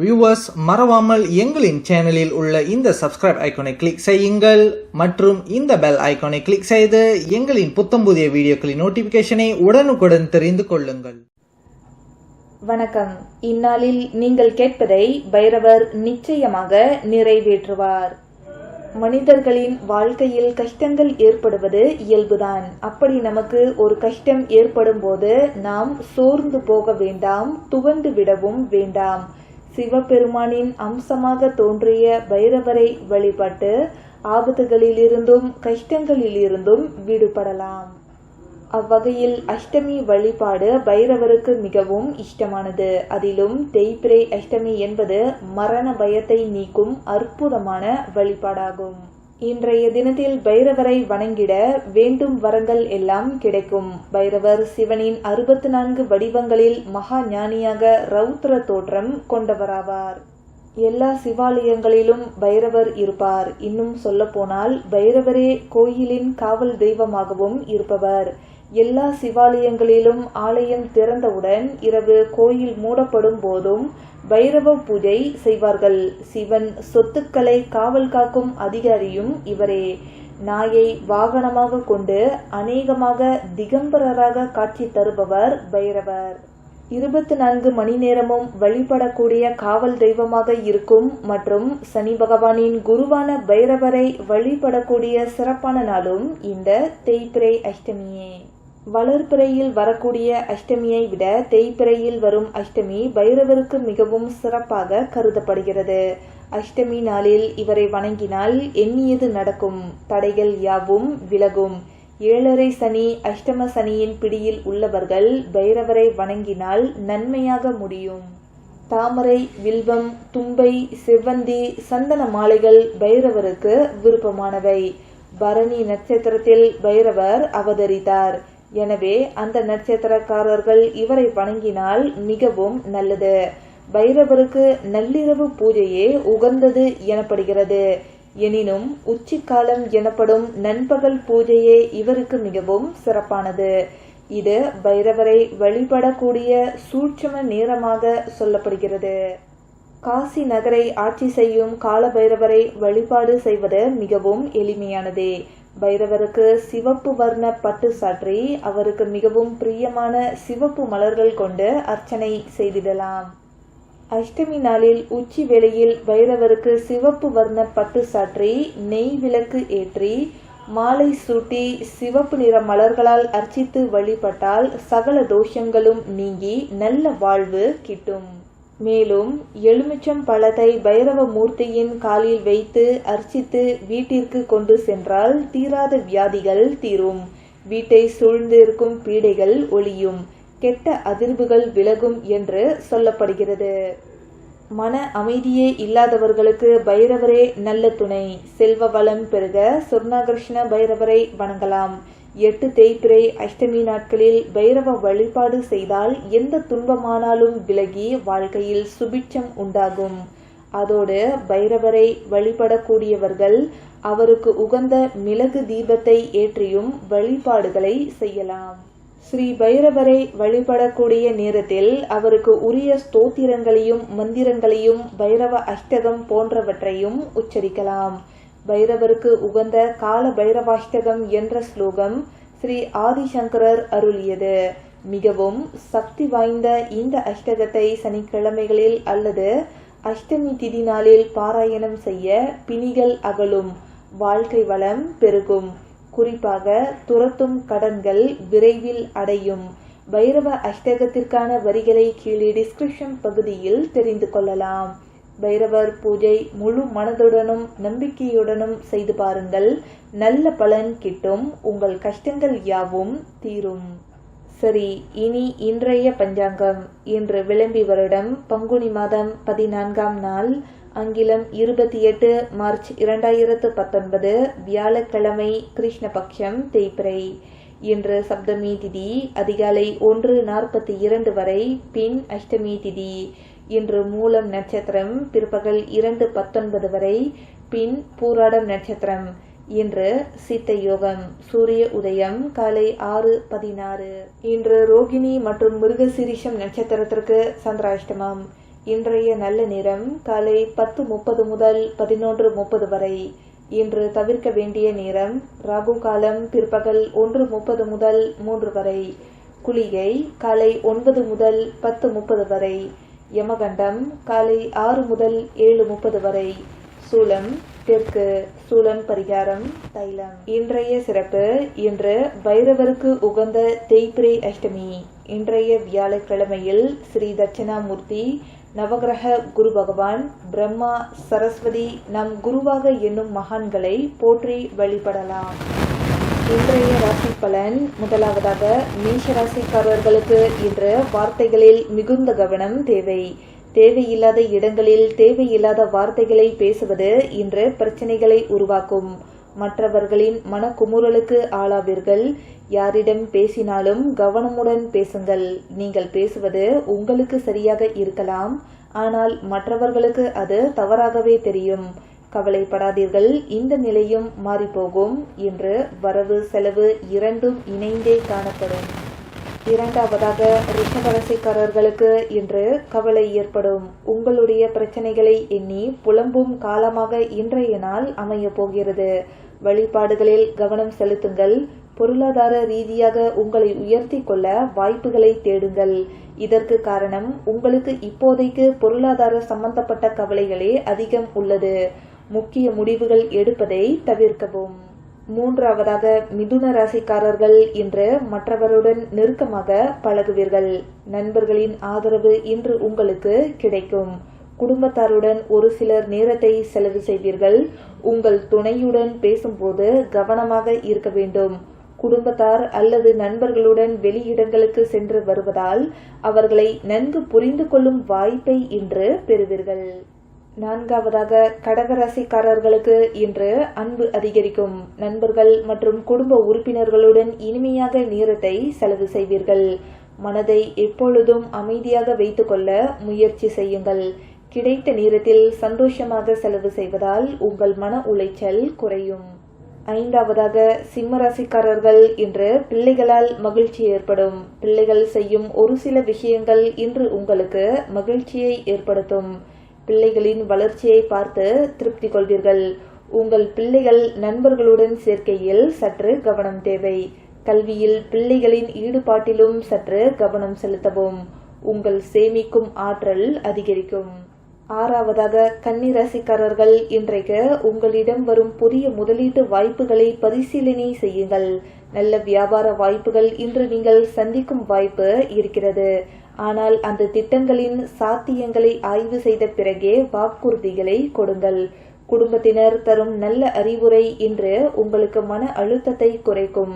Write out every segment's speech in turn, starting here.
Viewers மறவாமல் எங்களின் சேனலில் உள்ள இந்த சப்ஸ்கிரைப் ஐகானை கிளிக் செய்யுங்கள். மற்றும் இந்த பெல் ஐகானை கிளிக் செய்து எங்களின் புத்தம் புதிய வீடியோக்களின் நோட்டிபிகேஷனை உடனுக்குடன் தெரிந்து கொள்ளுங்கள். வணக்கம். இந்நாளில் நீங்கள் கேட்பதை பைரவர் நிச்சயமாக நிறைவேற்றுவார். மனிதர்களின் வாழ்க்கையில் கஷ்டங்கள் ஏற்படுவது இயல்புதான். அப்படி நமக்கு ஒரு கஷ்டம் ஏற்படும் போது நாம் சோர்ந்து போக வேண்டாம் துவண்டு விடவும் வேண்டாம். சிவபெருமானின் அம்சமாக தோன்றிய பைரவரை வழிபட்டு ஆபத்துகளிலிருந்தும் கஷ்டங்களிலிருந்தும் விடுபடலாம். அவ்வகையில் அஷ்டமி வழிபாடு பைரவருக்கு மிகவும் இஷ்டமானது. அதிலும் தேய்பிரை அஷ்டமி என்பது மரண பயத்தை நீக்கும் அற்புதமான வழிபாடாகும். இன்றைய தினத்தில் பைரவரை வணங்கிட வேண்டும் வரங்கள் எல்லாம் கிடைக்கும். பைரவர் சிவனின் அறுபத்தி நான்கு வடிவங்களில் மகா ஞானியாக ரௌத்ர தோற்றம் கொண்டவராவார். எல்லா சிவாலயங்களிலும் பைரவர் இருப்பார். இன்னும் சொல்ல போனால் பைரவரே கோயிலின் காவல் தெய்வமாகவும் இருப்பவர். எல்லா சிவாலயங்களிலும் ஆலயம் திறந்தவுடன் இரவு கோயில் மூடப்படும் போதும் பைரவ பூஜை செய்வார்கள். சிவன் சொத்துக்களை காவல் காக்கும் அதிகாரியும் இவரே. நாயை வாகனமாக கொண்டு அநேகமாக திகம்பரராக காட்சி தருபவர் பைரவர். இருபத்தி நான்கு மணி நேரமும் வழிபடக்கூடிய காவல் தெய்வமாக இருக்கும் மற்றும் சனி பகவானின் குருவான பைரவரை வழிபடக்கூடிய சிறப்பான நாளும் இந்த தேய்பிரை அஷ்டமியே. வளர்பிறையில் வரக்கூடிய அஷ்டமியை விட தேய்பிறையில் வரும் அஷ்டமி பைரவருக்கு மிகவும் சிறப்பாக கருதப்படுகிறது. அஷ்டமி நாளில் இவரை வணங்கினால் எண்ணியது நடக்கும். தடைகள் யாவும் விலகும். ஏழரை சனி அஷ்டம சனியின் பிடியில் உள்ளவர்கள் பைரவரை வணங்கினால் நன்மையாக முடியும். தாமரை வில்வம் தும்பை செவ்வந்தி சந்தன மாலைகள் பைரவருக்கு விருப்பமானவை. பரணி நட்சத்திரத்தில் பைரவர் அவதரித்தார். எனவே அந்த நட்சத்திரக்காரர்கள் இவரை வணங்கினால் மிகவும் நல்லது. பைரவருக்கு நள்ளிரவு பூஜையே உகந்தது எனப்படுகிறது. எனினும் உச்சிக்காலம் எனப்படும் நண்பகல் பூஜையே இவருக்கு மிகவும் சிறப்பானது. இது பைரவரை வழிபடக்கூடிய சூட்சம நேரமாக சொல்லப்படுகிறது. காசி நகரை ஆட்சி செய்யும் கால பைரவரை வழிபாடு செய்வது மிகவும் எளிமையானதே. பைரவருக்கு சிவப்பு வர்ண பட்டு சாற்றி அவருக்கு மிகவும் பிரியமான சிவப்பு மலர்கள் கொண்டு அர்ச்சனை செய்திடலாம். அஷ்டமி நாளில் உச்சி வேளையில் பைரவருக்கு சிவப்பு வர்ண பட்டு சாற்றி நெய் விளக்கு ஏற்றி மாலை சூட்டி சிவப்பு நிற மலர்களால் அர்ச்சித்து வழிபட்டால் சகல தோஷங்களும் நீங்கி நல்ல வாழ்வு கிட்டும். மேலும் எலுமிச்சம் பழத்தை பைரவ மூர்த்தியின் காலில் வைத்து அர்ச்சித்து வீட்டிற்கு கொண்டு சென்றால் தீராத வியாதிகள் தீரும். வீட்டை சூழ்ந்திருக்கும் பீடைகள் ஒளியும். கெட்ட அதிர்வுகள் விலகும் என்று சொல்லப்படுகிறது. மன அமைதியே இல்லாதவர்களுக்கு பைரவரே நல்ல துணை. செல்வ வளம் பெருக சொர்ணாகிருஷ்ண பைரவரை வணங்கலாம். எட்டு தேய்பிரை அஷ்டமி நாட்களில் பைரவ வழிபாடு செய்தால் எந்த துன்பமானாலும் விலகி வாழ்க்கையில் சுபிட்சம் உண்டாகும். அதோடு பைரவரை வழிபடக்கூடியவர்கள் அவருக்கு உகந்த மிளகு தீபத்தை ஏற்றியும் வழிபாடுகளை செய்யலாம். ஸ்ரீ பைரவரை வழிபடக்கூடிய நேரத்தில் அவருக்கு உரிய ஸ்தோத்திரங்களையும் மந்திரங்களையும் பைரவ அஷ்டகம் போன்றவற்றையும் உச்சரிக்கலாம். பைரவருக்கு உகந்த கால பைரவாஷ்டகம் என்ற ஸ்லோகம் ஸ்ரீ ஆதிசங்கரர் அருளியது. மிகவும் சக்தி வாய்ந்த இந்த அஷ்டகத்தை சனிக்கிழமைகளில் அல்லது அஷ்டமி திதி நாளில் பாராயணம் செய்ய பிணிகள் அகலும் வாழ்க்கை வளம் பெருகும். குறிப்பாக துரத்தும் கடன்கள் விரைவில் அடையும். பைரவ அஷ்டகத்திற்கான வரிகளை கீழே டிஸ்கிரிப்ஷன் பகுதியில் தெரிந்து கொள்ளலாம். பைரவர் பூஜை முழு மனதுடனும் நம்பிக்கையுடனும் செய்து பாருங்கள். நல்ல பலன் கிட்டும். உங்கள் கஷ்டங்கள் யாவும் தீரும். சரி இனி இன்றைய பஞ்சாங்கம். இன்று விளம்பி வருடம் பங்குனி மாதம் பதினான்காம் நாள் ஆங்கிலம் இருபத்தி எட்டு மார்ச் இரண்டாயிரத்து பத்தொன்பது வியாழக்கிழமை கிருஷ்ணபக்ஷம் தேய்பிரை. இன்று சப்தமி திதி அதிகாலை ஒன்று நாற்பத்தி இரண்டு வரை பின் அஷ்டமி திதி. இன்று மூலம் நட்சத்திரம் பிற்பகல் இரண்டு பத்தொன்பது வரை பின் பூராடம் நட்சத்திரம். இன்று சித்த யோகம் சூரிய உதயம் காலை ஆறு பதினாறு. இன்று ரோகிணி மற்றும் மிருகசிரிஷம் நட்சத்திரத்திற்கு சந்திராஷ்டமம். இன்றைய நல்ல நேரம் காலை பத்து முப்பது முதல் பதினொன்று முப்பது வரை. இன்று தவிர்க்க வேண்டிய நேரம் ராகு காலம் பிற்பகல் ஒன்று முப்பது முதல் மூன்று வரை. குளிகை காலை ஒன்பது முதல் பத்து முப்பது வரை. யமகண்டம் காலை ஆறு முதல் ஏழு முப்பது வரை. சூலம் தெற்கு சூலம் பரிகாரம் தைலம். இன்றைய சிறப்பு இன்று பைரவருக்கு உகந்த தேய்பிரை அஷ்டமி. இன்றைய வியாழக்கிழமையில் ஸ்ரீ தட்சிணாமூர்த்தி நவகிரக குரு பகவான் பிரம்மா சரஸ்வதி நம் குருவாக என்னும் மகான்களை போற்றி வழிபடலாம். இன்றைய ராசி பலன் முதலாவதாக மேஷ ராசிக்காரர்களுக்கு இன்று வார்த்தைகளில் மிகுந்த கவனம் தேவை. தேவையில்லாத இடங்களில் தேவையில்லாத வார்த்தைகளை பேசுவது இன்று பிரச்சனைகளை உருவாக்கும். மற்றவர்களின் மனக்குமுறலுக்கு ஆளாவீர்கள். யாரிடம் பேசினாலும் கவனமுடன் பேசுங்கள். நீங்கள் பேசுவது உங்களுக்கு சரியாக இருக்கலாம். ஆனால் மற்றவர்களுக்கு அது தவறாகவே தெரியும். கவலைப்படாதீர்கள். இந்த நிலையும் மாறிப்போகும். என்று வரவு செலவு இரண்டும் இணைந்தே காணப்படும். இரண்டாவதாக ரிஷபராசிக்காரர்களுக்கு இன்று கவலை ஏற்படும். உங்களுடைய பிரச்சனைகளை எண்ணி புலம்பும் காலமாக இன்றைய நாள் அமைய போகிறது. வழிபாடுகளில் கவனம் செலுத்துங்கள். பொருளாதார ரீதியாக உங்களை உயர்த்தி கொள்ள வாய்ப்புகளை தேடுங்கள். இதற்கு காரணம் உங்களுக்கு இப்போதைக்கு பொருளாதார சம்பந்தப்பட்ட கவலைகளே அதிகம் உள்ளது. முக்கிய முடிவுகள் எடுப்பதை தவிர்க்கவும். மூன்றாவதாக மிதுன ராசிக்காரர்கள் இன்று மற்றவருடன் நெருக்கமாக பழகுவீர்கள். நண்பர்களின் ஆதரவு இன்று உங்களுக்கு கிடைக்கும். குடும்பத்தாருடன் ஒரு சிலர் நேரத்தை செலவு செய்வீர்கள். உங்கள் துணையுடன் பேசும்போது கவனமாக இருக்க வேண்டும். குடும்பத்தார் அல்லது நண்பர்களுடன் வெளியிடங்களுக்கு சென்று வருவதால் அவர்களை நன்கு புரிந்து கொள்ளும் வாய்ப்பை இன்று பெறுவீர்கள். நான்காவதாக கடகராசிக்காரர்களுக்கு இன்று அன்பு அதிகரிக்கும். நண்பர்கள் மற்றும் குடும்ப உறுப்பினர்களுடன் இனிமையாக நேரத்தை செலவு செய்வீர்கள். மனதை எப்பொழுதும் அமைதியாக வைத்துக்கொள்ள முயற்சி செய்யுங்கள். கிடைத்த நேரத்தில் சந்தோஷமாக செலவு செய்வதால் உங்கள் மன உளைச்சல் குறையும். ஐந்தாவதாக சிம்மராசிக்காரர்கள் இன்று பிள்ளைகளால் மகிழ்ச்சி ஏற்படும். பிள்ளைகள் செய்யும் ஒரு சில விஷயங்கள் இன்று உங்களுக்கு மகிழ்ச்சியை ஏற்படுத்தும். பிள்ளைகளின் வளர்ச்சியை பார்த்து திருப்தி கொள்வீர்கள். உங்கள் பிள்ளைகள் நண்பர்களுடன் சேர்க்கையில் சற்று கவனம் தேவை. கல்வியில் பிள்ளைகளின் ஈடுபாட்டிலும் சற்று கவனம் செலுத்தவும். உங்கள் சேமிக்கும் ஆற்றல் அதிகரிக்கும். ஆறாவதாக கன்னிராசிக்காரர்கள் இன்றைக்கு உங்களிடம் வரும் புதிய முதலீட்டு வாய்ப்புகளை பரிசீலனை செய்யுங்கள். நல்ல வியாபார வாய்ப்புகள் இன்று நீங்கள் சந்திக்கும் வாய்ப்பு இருக்கிறது. ஆனால் அந்த திட்டங்களின் சாத்தியங்களை ஆய்வு செய்த பிறகே வாக்குறுதிகளை கொடுங்கள். குடும்பத்தினர் தரும் நல்ல அறிவுரை இன்று உங்களுக்கு மன அழுத்தத்தை குறைக்கும்.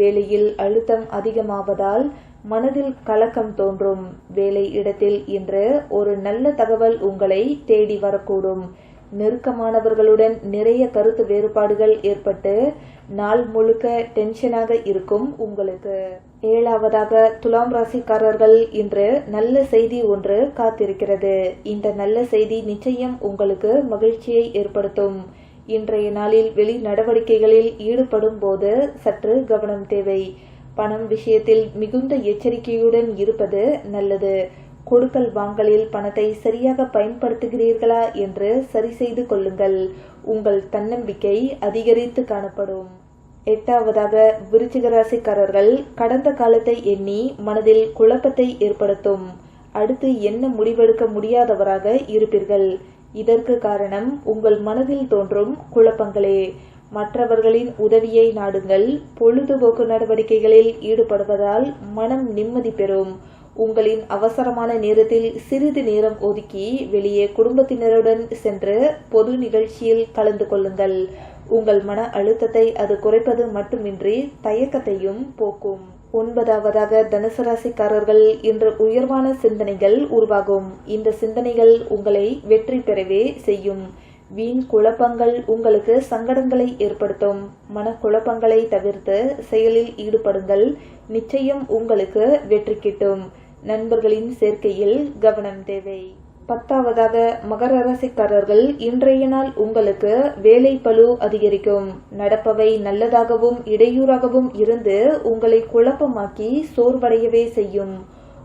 வேலையில் அழுத்தம் அதிகமாவதால் மனதில் கலக்கம் தோன்றும். வேலை இடத்தில் இன்று ஒரு நல்ல தகவல் உங்களை தேடி வரக்கூடும். நெருக்கமானவர்களுடன் நிறைய கருத்து வேறுபாடுகள் ஏற்பட்டு நாள் முழுக்க டென்ஷனாக இருக்கும் உங்களுக்கு. ஏழாவதாக துலாம் ராசிக்காரர்கள் இன்று நல்ல செய்தி ஒன்று காத்திருக்கிறது. இந்த நல்ல செய்தி நிச்சயம் உங்களுக்கு மகிழ்ச்சியை ஏற்படுத்தும். இன்றைய நாளில் வெளி நடவடிக்கைகளில் ஈடுபடும் போது சற்று கவனம் தேவை. பணம் விஷயத்தில் மிகுந்த எச்சரிக்கையுடன் இருப்பது நல்லது. கொடுக்கல் வாங்கலில் பணத்தை சரியாக பயன்படுத்துகிறீர்களா என்று சரி செய்து கொள்ளுங்கள். உங்கள் தன்னம்பிக்கை அதிகரித்து காணப்படும். எட்டாவதாக விருச்சிக ராசிக்காரர்கள் கடந்த காலத்தை எண்ணி மனதில் குழப்பத்தை ஏற்படுத்தும். அடுத்து என்ன முடிவெடுக்க முடியாதவராக இருப்பீர்கள். இதற்கு காரணம் உங்கள் மனதில் தோன்றும் குழப்பங்களே. மற்றவர்களின் உதவியை நாடுங்கள். பொழுதுபோக்கு நடவடிக்கைகளில் ஈடுபடுவதால் மனம் நிம்மதி பெறும். உங்களின் அவசரமான நேரத்தில் சிறிது நேரம் ஒதுக்கி வெளியே குடும்பத்தினருடன் சென்று பொது நிகழ்ச்சியில் கலந்து கொள்ளுங்கள். உங்கள் மன அழுத்தத்தை அது குறைப்பது மட்டுமின்றி தயக்கத்தையும் போக்கும். ஒன்பதாவதாக தனுசு ராசிக்காரர்கள் இன்று உயர்வான சிந்தனைகள் உருவாகும். இந்த சிந்தனைகள் உங்களை வெற்றி பெறவே செய்யும். வீண் குழப்பங்கள் உங்களுக்கு சங்கடங்களை ஏற்படுத்தும். மனக்குழப்பங்களை தவிர்த்து செயலில் ஈடுபடுங்கள். நிச்சயம் உங்களுக்கு வெற்றி கிட்டும். நண்பர்களின் சேர்க்கையில் கவனம் தேவை. பத்தாவதாக மகர ராசிக்காரர்கள் இன்றைய நாள் உங்களுக்கு வேலை பளு அதிகரிக்கும். நடப்பவை நல்லதாகவும் இடையூறாகவும் இருந்து உங்களை குழப்பமாக்கி சோர்வடையவே செய்யும்.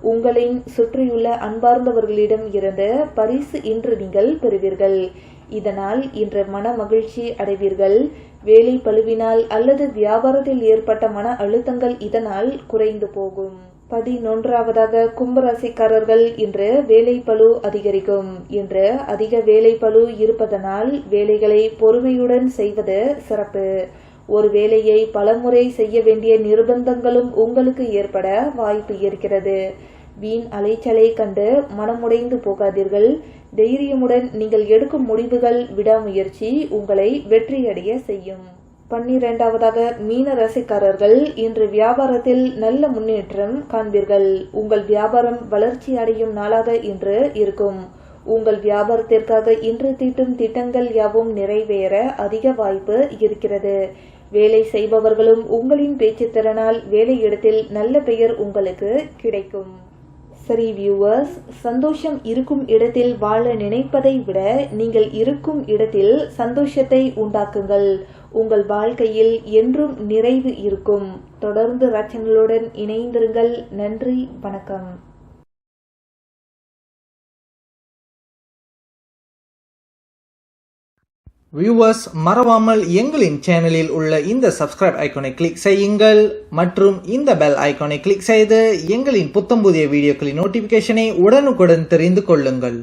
உங்களின் சுற்றியுள்ள அன்பார்ந்தவர்களிடம் இருந்து பரிசு இன்று நீங்கள் பெறுவீர்கள். இதனால் இன்று மன மகிழ்ச்சி அடைவீர்கள். வேலை பழுவினால் அல்லது வியாபாரத்தில் ஏற்பட்ட மன அழுத்தங்கள் இதனால் குறைந்து போகும். பதினொன்றாவதாக கும்பராசிக்காரர்கள் இன்று வேலை அதிகரிக்கும். இன்று அதிக வேலை இருப்பதனால் வேலைகளை பொறுமையுடன் செய்வது சிறப்பு. ஒரு வேலையை பலமுறை செய்ய வேண்டிய நிர்பந்தங்களும் உங்களுக்கு ஏற்பட வாய்ப்பு இருக்கிறது. வீண் அலைச்சலை கண்டு மனமுடைந்து போகாதீர்கள். தைரியமுடன் நீங்கள் எடுக்கும் முடிவுகள் விடாமுயற்சி உங்களை வெற்றியடைய செய்யும். பன்னிரெண்டாவதாக மீன ராசிக்காரர்கள் இன்று வியாபாரத்தில் நல்ல முன்னேற்றம் காண்பீர்கள். உங்கள் வியாபாரம் வளர்ச்சி அடையும் நாளாக இன்று இருக்கும். உங்கள் வியாபாரத்திற்காக இன்று தீட்டும் திட்டங்கள் யாவும் நிறைவேற அதிக வாய்ப்பு இருக்கிறது. வேலை செய்பவர்களும் உங்களின் பேச்சு திறனால் வேலையிடத்தில் நல்ல பெயர் உங்களுக்கு கிடைக்கும். சரி வியூவர்ஸ் சந்தோஷம் இருக்கும் இடத்தில் வாழ நினைப்பதை விட நீங்கள் இருக்கும் இடத்தில் சந்தோஷத்தை உண்டாக்குங்கள். உங்கள் வாழ்க்கையில் என்றும் நிறைவு இருக்கும். தொடர்ந்து ரச்சனைகளுடன் இணைந்திருங்கள். நன்றி வணக்கம். வியூவர்ஸ் மறவாமல் எங்களின் சேனலில் உள்ள இந்த சப்ஸ்கிரைப் ஐகானை கிளிக் செய்யுங்கள். மற்றும் இந்த பெல் ஐகானை கிளிக் செய்து எங்களின் புத்தம் புதிய வீடியோக்களின் நோட்டிபிகேஷனை உடனுக்குடன் தெரிந்து கொள்ளுங்கள்.